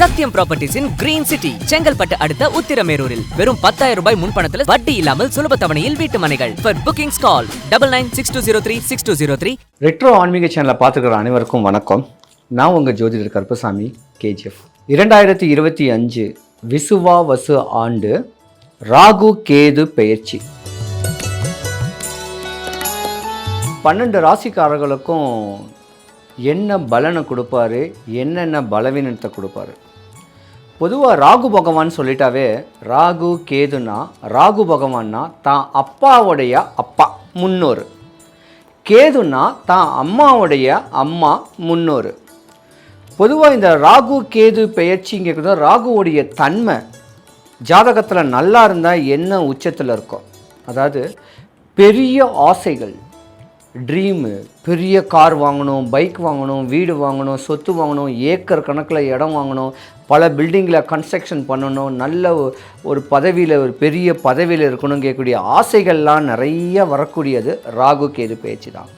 சத்யம் ப்ராப்பர்ட்டிஸின் green city Chengalpattu அடுத்த உத்திரமேரூரில். வெறும் பத்தாயிரம் ரூபாய் முன்பணத்தில் வட்டி இல்லாமல் சுலப தவணையில் வீட்டு மனைகள். For bookings call double nine six two zero three six two zero three retro ஆன்மீக சேனலை பார்த்துக்கிற அனைவருக்கும் வணக்கம். நான் உங்கள் ஜோதிடர் கருப்பசாமி கேஜிஎஃப் இரண்டாயிரத்தி இருபத்தி அஞ்சு விசுவா வசு ஆண்டு ராகு கேது பெயர்ச்சி. பன்னெண்டு ராசிக்காரர்களுக்கும் என்ன பலனை கொடுப்பாரு என்னென்ன பலவீனத்தை கொடுப்பாரு? பொதுவாக ராகு பகவான் சொல்லிட்டாவே ராகு கேதுனா ராகு பகவான்னா தான் அப்பாவுடைய அப்பா முன்னோர். கேதுனா தான் அம்மாவுடைய அம்மா முன்னோர். பொதுவாக இந்த ராகு கேது பெயர்ச்சிங்கிறது ராகுவுடைய தன்மை ஜாதகத்தில் நல்லா இருந்தால் என்ன உச்சத்தில் இருக்கும் அதாவது பெரிய ஆசைகள் ட்ரீமு பெரிய கார் வாங்கணும் பைக் வாங்கணும் வீடு வாங்கணும் சொத்து வாங்கணும் ஏக்கர் கணக்கில் இடம் வாங்கணும் பல பில்டிங்கில் கன்ஸ்ட்ரக்ஷன் பண்ணணும் நல்ல ஒரு பதவியில் ஒரு பெரிய பதவியில் இருக்கணும் கேட்கக்கூடிய ஆசைகள்லாம் நிறைய வரக்கூடியது ராகு கேது பேச்சு தான்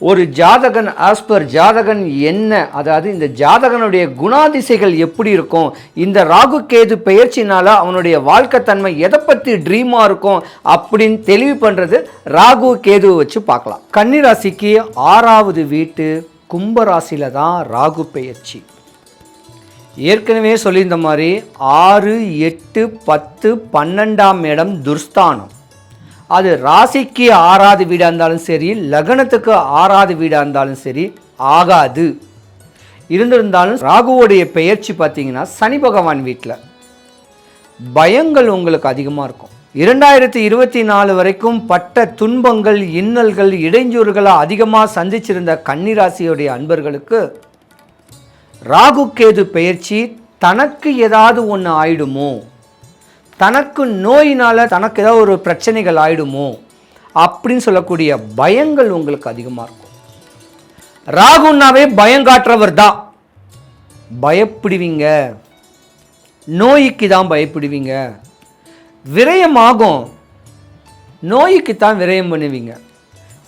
ஒரு ஜாதகன் ஆஸ் பர் ஜாதகன் என்ன? அதாவது இந்த ஜாதகனுடைய குணாதிசைகள் எப்படி இருக்கும்? இந்த ராகு கேது பெயர்ச்சினால அவனுடைய வாழ்க்கை தன்மை எதை பற்றி ட்ரீமாக இருக்கும்? அப்படின்னு தெளிவு பண்ணுறது ராகு கேதுவை வச்சு பார்க்கலாம். கன்னிராசிக்கு ஆறாவது வீட்டு கும்பராசியில் தான் ராகு பெயர்ச்சி. ஏற்கனவே சொல்லியிருந்த மாதிரி ஆறு எட்டு பத்து பன்னெண்டாம் இடம் துர்ஸ்தானம். அது ராசிக்கு ஆறாவது வீடாக இருந்தாலும் சரி லக்னத்துக்கு ஆறாவது வீடாக இருந்தாலும் சரி ஆகாது. இருந்திருந்தாலும் ராகுவோடைய பெயர்ச்சி பார்த்தீங்கன்னா சனி பகவான் வீட்டில் பயங்கள் உங்களுக்கு அதிகமாக இருக்கும். இரண்டாயிரத்தி இருபத்தி நாலு வரைக்கும் பட்ட துன்பங்கள் இன்னல்கள் இடைஞ்சூறுகளை அதிகமாக சந்திச்சிருந்த கன்னிராசியுடைய அன்பர்களுக்கு ராகு கேது பெயர்ச்சி தனக்கு ஏதாவது ஒன்று ஆயிடுமோ? தனக்கு நோயினால் தனக்கு ஏதாவது ஒரு பிரச்சனைகள் ஆயிடுமோ அப்படின்னு சொல்லக்கூடிய பயங்கள் உங்களுக்கு அதிகமாக இருக்கும். ராகுன்னாவே பயங்காற்றவர் தான் பயப்படுவீங்க. நோய்க்கு தான் பயப்படுவீங்க. விரயமாகும். நோய்க்கு தான் விரயம் பண்ணுவீங்க.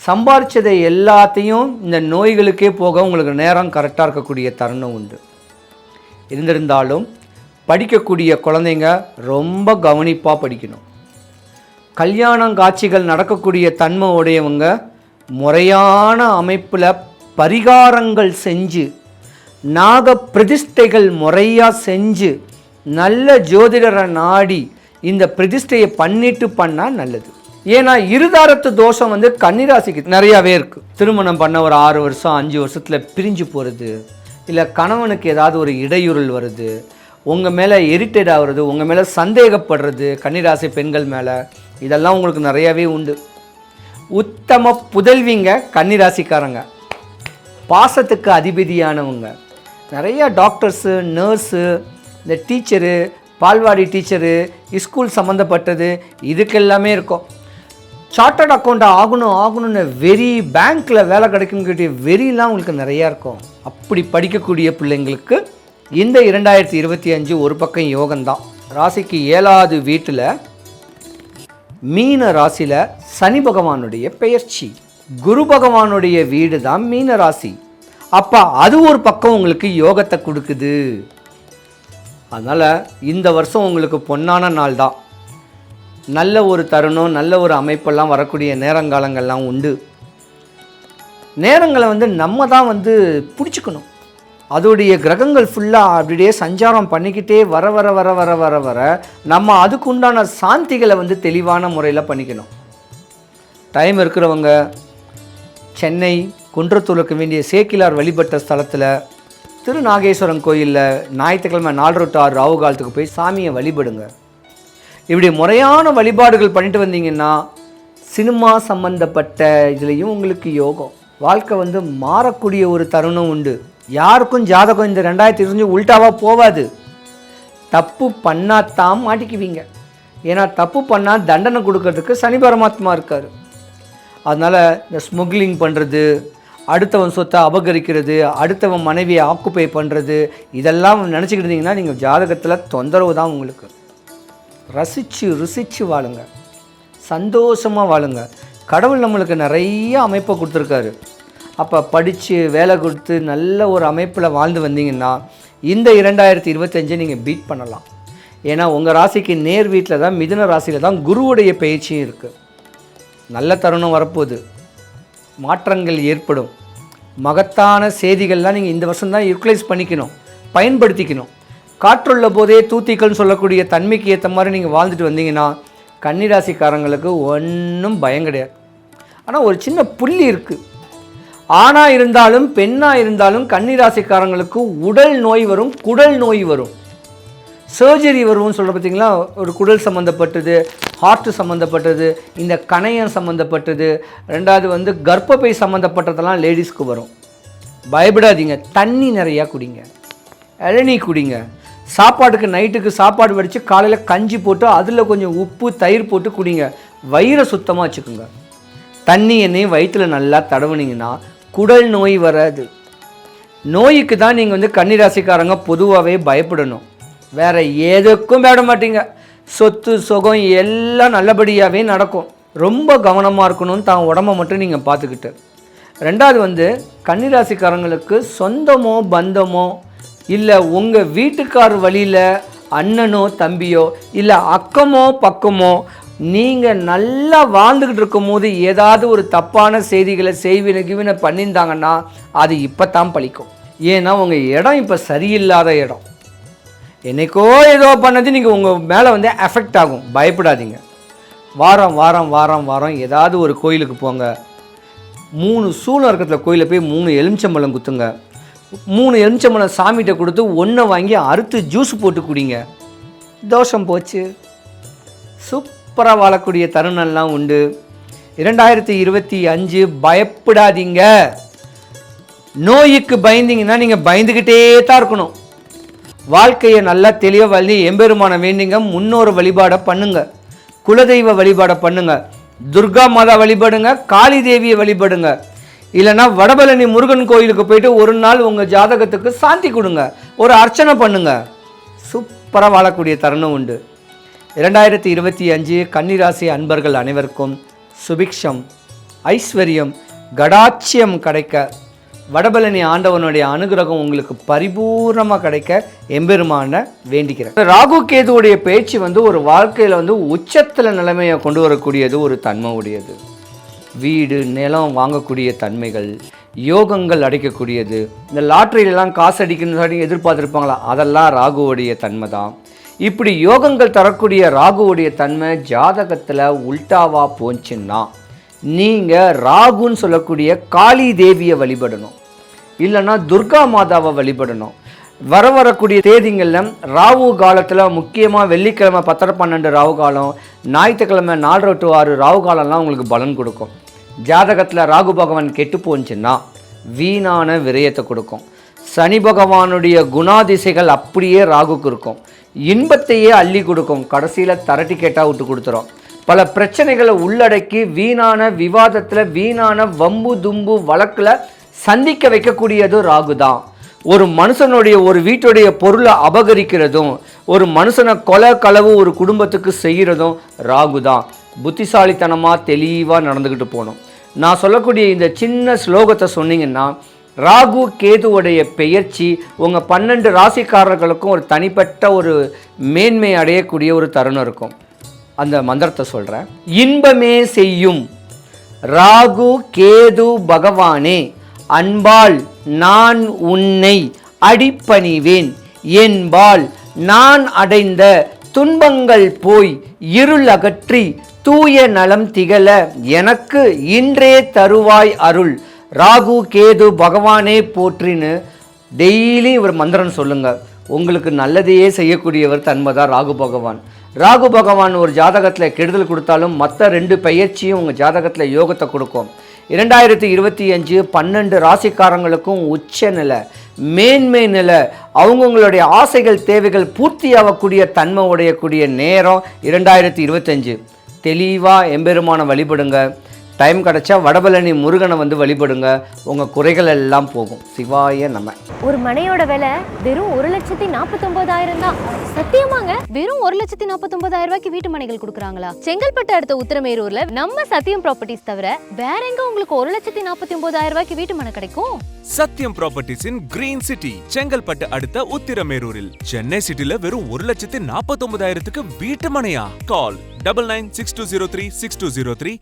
சம்பாரிச்சதை எல்லாத்தையும் இந்த நோய்களுக்கே போக உங்களுக்கு நேரம் கரெக்டாக இருக்கக்கூடிய தருணம் உண்டு. இருந்திருந்தாலும் படிக்கக்கூடிய குழந்தைங்க ரொம்ப கவனிப்பாக படிக்கணும். கல்யாணம் காட்சிகள் நடக்கக்கூடிய தன்மை உடையவங்க முறையான அமைப்பில் பரிகாரங்கள் செஞ்சு நாக பிரதிஷ்டைகள் முறையாக செஞ்சு நல்ல ஜோதிடரை நாடி இந்த பிரதிஷ்டையை பண்ணிட்டு பண்ணால் நல்லது. ஏன்னா இருதாரத்து தோஷம் வந்து கன்னிராசிக்கு நிறையாவே இருக்குது திருமணம் பண்ண ஒரு ஆறு வருஷம் அஞ்சு வருஷத்தில் பிரிஞ்சு போகிறது இல்லை கணவனுக்கு ஏதாவது ஒரு இடையூறல் வருது உங்கள் மேலே இரிட்டேட் ஆகிறது உங்கள் மேலே சந்தேகப்படுறது கன்னிராசி பெண்கள் மேலே இதெல்லாம் உங்களுக்கு நிறையாவே உண்டு. உத்தம புதல்விங்க கன்னிராசிக்காரங்க. பாசத்துக்கு அதிபதியானவங்க. நிறையா டாக்டர்ஸு நர்ஸு இந்த டீச்சரு பால்வாடி டீச்சரு ஸ்கூல் சம்மந்தப்பட்டது இதுக்கெல்லாமே இருக்கும். சார்ட்டர்ட் அக்கௌண்ட் ஆகணும் ஆகணும்னு வெறி பேங்க்கில் வேலை கிடைக்குங்கிட்ட வெறிலாம் உங்களுக்கு நிறையா இருக்கும். அப்படி படிக்கக்கூடிய பிள்ளைங்களுக்கு இந்த இரண்டாயிரத்தி இருபத்தி அஞ்சு ஒரு பக்கம் யோகம்தான். ராசிக்கு ஏழாவது வீட்டில் மீன ராசியில் சனி பகவானுடைய பெயர்ச்சி. குரு பகவானுடைய வீடு தான் மீன ராசி. அப்போ அது ஒரு பக்கம் உங்களுக்கு யோகத்தை கொடுக்குது. அதனால் இந்த வருஷம் உங்களுக்கு பொன்னான நாள் தான் நல்ல ஒரு தருணம் நல்ல ஒரு அமைப்பெல்லாம் வரக்கூடிய நேரங்காலங்கள்லாம் உண்டு. நேரங்களை வந்து நம்ம தான் வந்து பிடிச்சிக்கணும். அதோடைய கிரகங்கள் ஃபுல்லாக அப்படியே சஞ்சாரம் பண்ணிக்கிட்டே வர வர வர வர வர வர நம்ம அதுக்கு உண்டான சாந்திகளை வந்து தெளிவான முறையில் பண்ணிக்கணும். டைம் இருக்கிறவங்க சென்னை குன்றத்தூருக்கு வேண்டிய சேக்கிலார் வழிபட்ட ஸ்தலத்தில் திருநாகேஸ்வரன் கோயிலில் ஞாயிற்றுக்கிழமை நாலு டு ஆறு ராவு காலத்துக்கு போய் சாமியை வழிபடுங்க. இப்படி முறையான வழிபாடுகள் பண்ணிட்டு வந்தீங்கன்னா சினிமா சம்பந்தப்பட்ட இதுலேயும் உங்களுக்கு யோகம். வாழ்க்கை வந்து மாறக்கூடிய ஒரு தருணம் உண்டு. யாருக்கும் ஜாதகம் இந்த ரெண்டாயிரத்தி இருபத்தஞ்சு உல்ட்டாவாக போகாது தப்பு பண்ணாதான் மாட்டிக்குவீங்க. ஏன்னா தப்பு பண்ணால் தண்டனை கொடுக்கறதுக்கு சனி பரமாத்மா இருக்கார். அதனால் இந்த ஸ்முக்லிங் பண்ணுறது அடுத்தவன் சொத்தை அபகரிக்கிறது அடுத்தவன் மனைவியை ஆக்குப்பை பண்ணுறது இதெல்லாம் நினச்சிக்கிட்டு இருந்தீங்கன்னா நீங்கள் ஜாதகத்தில் தொந்தரவு தான் உங்களுக்கு. ரசித்து ருசித்து வாழுங்க. சந்தோஷமாக வாழுங்க. கடவுள் நம்மளுக்கு நிறைய அமைப்பை கொடுத்துருக்காரு. அப்போ படித்து வேலை கொடுத்து நல்ல ஒரு அமைப்பில் வாழ்ந்து வந்தீங்கன்னா இந்த இரண்டாயிரத்தி இருபத்தஞ்சை நீங்கள் பீட் பண்ணலாம். ஏன்னா உங்கள் ராசிக்கு நேர் வீட்டில் தான் மிதுன ராசியில் தான் குருவுடைய பயிற்சியும் இருக்குது நல்ல தருணம் வரப்போகுது. மாற்றங்கள் ஏற்படும். மகத்தான செய்திகள்லாம் நீங்கள் இந்த வருஷம் தான் யூட்டிலைஸ் பண்ணிக்கணும். பயன்படுத்திக்கணும். காற்றுள்ள போதே தூத்திக்கள்னு சொல்லக்கூடிய தன்மைக்கு ஏற்ற மாதிரி நீங்கள் வாழ்ந்துட்டு வந்தீங்கன்னா கன்னிராசிக்காரங்களுக்கு ஒன்றும் பயம் கிடையாது. ஆனால் ஒரு சின்ன புள்ளி இருக்குது ஆணாக இருந்தாலும் பெண்ணாக இருந்தாலும் கன்னிராசிக்காரங்களுக்கு உடல் நோய் வரும் குடல் நோய் வரும். சர்ஜரி வரும்னு சொல்கிற பார்த்தீங்களா ஒரு குடல் சம்மந்தப்பட்டது ஹார்ட்டு சம்மந்தப்பட்டது இந்த கணையம் சம்மந்தப்பட்டது ரெண்டாவது வந்து கர்ப்பப்பை சம்மந்தப்பட்டதெல்லாம் லேடிஸ்க்கு வரும். பயப்படாதீங்க தண்ணி நிறையா குடிங்க. இளநீ குடிங்க. சாப்பாட்டுக்கு நைட்டுக்கு சாப்பாடு வடித்து காலையில் கஞ்சி போட்டு அதில் கொஞ்சம் உப்பு தயிர் போட்டு குடிங்க. வயிறை சுத்தமாக வச்சுக்கோங்க. தண்ணி எண்ணெயும் வயிற்றில் நல்லா தடவுனீங்கன்னா குடல் நோய் வராது. நோய்க்கு தான் நீங்கள் வந்து கன்னிராசிக்காரங்க பொதுவாகவே பயப்படணும். வேறு எதுக்கும் பயப்பட மாட்டீங்க. சொத்து சுகம் எல்லாம் நல்லபடியாகவே நடக்கும். ரொம்ப கவனமாக இருக்கணும்னு தான் உடம்பை மட்டும் நீங்கள் பார்த்துக்கிட்டு ரெண்டாவது வந்து கன்னிராசிக்காரங்களுக்கு சொந்தமோ பந்தமோ இல்லை உங்கள் வீட்டுக்கார் வழியில் அண்ணனோ தம்பியோ இல்லை அக்கமோ பக்கமோ நீங்கள் நல்லா வாழ்ந்துக்கிட்டு இருக்கும் போது ஏதாவது ஒரு தப்பான செய்திகளை செய்வின கிவின பண்ணியிருந்தாங்கன்னா அது இப்போ தான் பழிக்கும். ஏன்னா உங்கள் இடம் இப்போ சரியில்லாத இடம். என்னைக்கோ ஏதோ பண்ணது நீங்கள் உங்கள் மேலே வந்து எஃபெக்ட் ஆகும். பயப்படாதீங்க. வாரம் வாரம் வாரம் வாரம் ஏதாவது ஒரு கோயிலுக்கு போங்க. மூணு சூழல் இருக்கிற கோயிலில் போய் மூணு எலுமிச்சம்பழம் குத்துங்க. மூணு எலுமிச்சம்பழம் சாமிகிட்ட கொடுத்து ஒன்றை வாங்கி அறுத்து ஜூஸ் போட்டு குடிங்க. தோஷம் போச்சு. சூப் சூப்பராக வாழக்கூடிய தருணம்லாம் உண்டு. இரண்டாயிரத்தி இருபத்தி அஞ்சு பயப்படாதீங்க. நோய்க்கு பயந்தீங்கன்னா நீங்கள் பயந்துக்கிட்டே தான் இருக்கணும். வாழ்க்கையை நல்லா தெளிவாக வழி எம்பெருமான வேண்டிங்க முன்னோர் வழிபாடை பண்ணுங்க. குலதெய்வ வழிபாடை பண்ணுங்க. துர்கா மாதா வழிபடுங்க காளி தேவியை வழிபடுங்க. இல்லைன்னா வடபழனி முருகன் கோயிலுக்கு போயிட்டு ஒரு நாள் உங்கள் ஜாதகத்துக்கு சாந்தி கொடுங்க. ஒரு அர்ச்சனை பண்ணுங்க. சூப்பராக வாழக்கூடிய தருணம் உண்டு. இரண்டாயிரத்தி இருபத்தி அஞ்சு கன்னிராசி அன்பர்கள் அனைவருக்கும் சுபிக்ஷம் ஐஸ்வர்யம் கடாட்சியம் கிடைக்க வடபழனி ஆண்டவனுடைய அனுகிரகம் உங்களுக்கு பரிபூர்ணமாக கிடைக்க எம்பெருமான வேண்டிக்கிறேன். ராகு கேதுவுடைய பேச்சு வந்து ஒரு வாழ்க்கையில் வந்து உச்சத்தில் நிலைமையை கொண்டு வரக்கூடியது ஒரு தன்மை உடையது வீடு நிலம் வாங்கக்கூடிய தன்மைகள் யோகங்கள் அடைக்கக்கூடியது. இந்த லாட்டரியிலலாம் காசு அடிக்கணும்னு எதிர்பார்த்துருப்பாங்களா? அதெல்லாம் ராகுவுடைய தன்மை தான் இப்படி யோகங்கள் தரக்கூடிய ராகுவுடைய தன்மை ஜாதகத்தில் உல்டாவா போச்சுன்னா நீங்கள் ராகுன்னு சொல்லக்கூடிய காளி தேவியை வழிபடணும். இல்லைன்னா துர்கா மாதாவை வழிபடணும். வர வரக்கூடிய தேதிங்களில் ராகு காலத்தில் முக்கியமாக வெள்ளிக்கிழமை பத்தரை பன்னெண்டு ராகு காலம் ஞாயிற்றுக்கிழமை நாலரை டு ஆறு ராகு காலம்லாம் உங்களுக்கு பலன் கொடுக்கும். ஜாதகத்தில் ராகு பகவான் கெட்டு போச்சுன்னா வீணான விரயத்தை கொடுக்கும். சனி பகவானுடைய குணாதிசைகள் அப்படியே ராகுக்கு இருக்கும். இன்பத்தையே அள்ளி கொடுக்கும். கடைசியில் தரட்டி கேட்டால் விட்டு கொடுத்துரும். பல பிரச்சனைகளை உள்ளடக்கி வீணான விவாதத்தில் வீணான வம்பு தும்பு வழக்கில் சந்திக்க வைக்கக்கூடியது ராகு தான். ஒரு மனுஷனுடைய ஒரு வீட்டுடைய பொருளை அபகரிக்கிறதும் ஒரு மனுஷனை கொலை களவு ஒரு குடும்பத்துக்கு செய்கிறதும் ராகு தான். புத்திசாலித்தனமாக தெளிவாக நடந்துக்கிட்டு போகணும். நான் சொல்லக்கூடிய இந்த சின்ன ஸ்லோகத்தை சொன்னீங்கன்னா ராகு கேதுவுடைய பெயர்ச்சி உங்கள் பன்னெண்டு ராசிக்காரர்களுக்கும் ஒரு தனிப்பட்ட ஒரு மேன்மை அடையக்கூடிய ஒரு தருணம் இருக்கும். அந்த மந்திரத்தை சொல்கிறேன் இன்பமே செய்யும் ராகு கேது பகவானே அன்பால் நான் உன்னை அடிப்பணிவேன். என்பால் நான் அடைந்த துன்பங்கள் போய் இருள் அகற்றி தூய நலம் திகழ எனக்கு இன்றே தருவாய் அருள். ராகு கேது பகவானே போற்றின்னு டெய்லி இவர் மந்திரம் சொல்லுங்கள் உங்களுக்கு நல்லதையே செய்யக்கூடியவர் தன்மை தான் ராகு பகவான். ராகு பகவான் ஒரு ஜாதகத்தில் கெடுதல் கொடுத்தாலும் மற்ற ரெண்டு பயிற்சியும் உங்கள் ஜாதகத்தில் யோகத்தை கொடுக்கும். இரண்டாயிரத்தி இருபத்தி அஞ்சு பன்னெண்டு ராசிக்காரங்களுக்கும் உச்ச நிலை மேன்மை நிலை அவங்கவுங்களுடைய ஆசைகள் தேவைகள் பூர்த்தியாகக்கூடிய தன்மை உடையக்கூடிய நேரம் இரண்டாயிரத்தி இருபத்தஞ்சு தெளிவாக எம்பெருமான வழிபடுங்க. டைம் கிடைச்சா வடபழனி முருகனை வந்து வழிபடுங்க. உங்கள் குறைகள் எல்லாம் போகும். சிவாய நம்ம ஒரு மனையோட விலை வெறும் ஒரு லட்சத்தி நாற்பத்தொன்பதாயிரம் தான். சத்தியமாங்க? வெறும் ஒரு லட்சத்தி நாற்பத்தொன்பதாயிரம் ரூபாய்க்கு வீட்டு மனைகள் கொடுக்குறாங்களா? செங்கல்பட்டு அடுத்த உத்திரமேரூர்ல நம்ம சத்தியம் ப்ராப்பர்ட்டிஸ் தவிர வேற எங்க உங்களுக்கு ஒரு லட்சத்தி நாற்பத்தி ஒன்பதாயிரம் ரூபாய்க்கு வீட்டு மனை கிடைக்கும்? Sathyam properties in green city Chengalpattu அடுத்த உத்திரமேரூரில். சென்னை சிட்டில வெறும் ஒரு லட்சத்தி நாற்பத்தி ஒன்பதாயிரத்துக்கு வீட்டு மனையா? Call double nine six two zero three six two zero three